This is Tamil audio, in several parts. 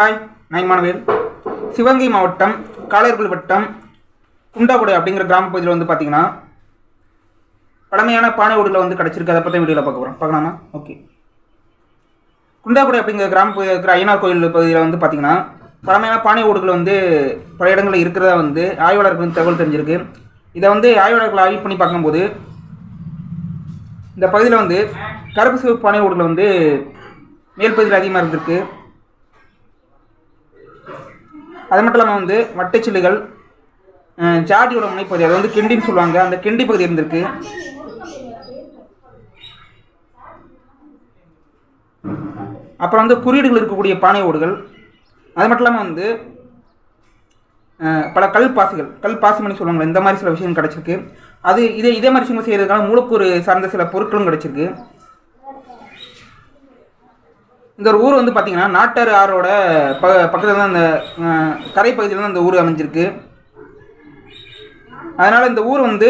ஹாய் நான் மாணவர் சிவகங்கை மாவட்டம் காளையர்கள் வட்டம் குண்டாகுடை அப்படிங்கிற கிராம பகுதியில் வந்து பார்த்தீங்கன்னா பழமையான பானை ஓடுகளை வந்து கிடச்சிருக்கு. அதை பற்றி வீடியோவில் பார்க்க போகிறோம் பார்க்கலாமா? ஓகே. குண்டாகுடை அப்படிங்கிற கிராம இருக்கிற ஐயனார் கோயில் பகுதியில் வந்து பார்த்தீங்கன்னா பழமையான பானை ஓடுகள் வந்து பல இடங்களில் இருக்கிறதா வந்து ஆய்வாளருக்கு வந்து தகவல் தெரிஞ்சிருக்கு. இதை வந்து ஆய்வாளர்கள் ஆய்வு பண்ணி பார்க்கும்போது இந்த பகுதியில் வந்து கருப்பு சிவப்பு பானை ஓடுகள் வந்து மேல் பகுதியில் அதிகமாக இருந்திருக்கு. அது மட்டும் இல்லாமல் வந்து வட்டைச்சில்லுகள் ஜாடியோட முனைப்பகுதி அது வந்து கிண்டின்னு சொல்லுவாங்க. அந்த கிண்டி பகுதி இருந்திருக்கு. அப்புறம் வந்து குறியீடுகள் இருக்கக்கூடிய பானை ஓடுகள். அது மட்டும் இல்லாமல் வந்து பல கல் பாசிகள் கல் பாசிமணி சொல்லுவாங்க இந்த மாதிரி சில விஷயங்கள் கிடச்சிருக்கு. அது இதே இதே மாதிரி விஷயங்கள் செய்கிறதுக்கான மூலக்கூறு சார்ந்த சில பொருட்களும் கிடச்சிருக்கு. இந்த ஒரு ஊர் வந்து பார்த்தீங்கன்னா நாட்டார் ஆறோட ப பக்கத்தில் தான் அந்த கரை கரைப்பகுதியில் தான் இந்த ஊர் அமைஞ்சிருக்கு. அதனால் இந்த ஊர் வந்து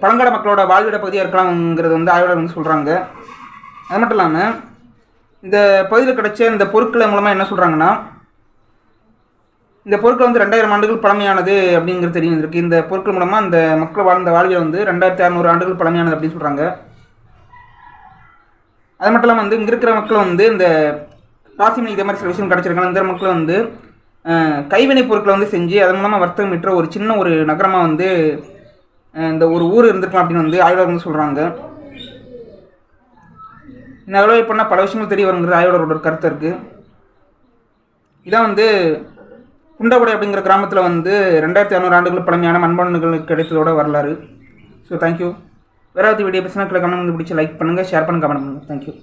பழங்கால மக்களோட வாழ்விட பகுதியாக இருக்கலாம்ங்கிறது வந்து ஆய்வாளர் வந்து சொல்கிறாங்க அது மட்டும் இல்லாமல் இந்த பகுதியில் கிடைச்ச இந்த பொருட்களை மூலமாக என்ன சொல்கிறாங்கன்னா இந்த பொருட்கள் வந்து ரெண்டாயிரம் ஆண்டுகள் பழமையானது அப்படிங்கிறது தெரிஞ்சிருக்கு இந்த பொருட்கள் மூலமாக அந்த மக்கள் வாழ்ந்த வாழ்வியல் வந்து ரெண்டாயிரத்தி அறநூறு ஆண்டுகள் பழமையானது அப்படின்னு சொல்கிறாங்க அது மட்டும் இல்லாமல் வந்து இங்கே இருக்கிற மக்கள் வந்து இந்த பாசிமணி இதே மாதிரி சில விஷயம் கிடச்சிருக்காங்க இந்த மக்கள் வந்து கைவினைப் கைவினை பொருட்களை வந்து செஞ்சு அதன் மூலமாக வர்த்தகம் பெற்ற ஒரு சின்ன ஒரு நகரமாக வந்து இந்த ஒரு ஊர் இருந்திருக்கலாம் அப்படின்னு வந்து ஆய்வாளர் வந்து சொல்கிறாங்க இந்த அகழ்வாய்வு பண்ணால் பல விஷயங்கள் தெரிய வருங்கிற ஆய்வாளரோட ஒரு கருத்து இருக்குது இதான் வந்து குண்டகுடை அப்படிங்கிற கிராமத்தில் வந்து ரெண்டாயிரத்தி அறநூறு ஆண்டுகள் பழமையான மண்பாண்டங்கள் கிடைத்ததோட வரலாறு. ஸோ தேங்க்யூ வேறாவது வீடியோ பேசினா கீழே கமெண்ட் வந்து பிடிச்சி லைக் பண்ணுங்கள் ஷேர் பண்ணுங்கள் கமெண்ட் பண்ணுங்கள் தேங்க்யூ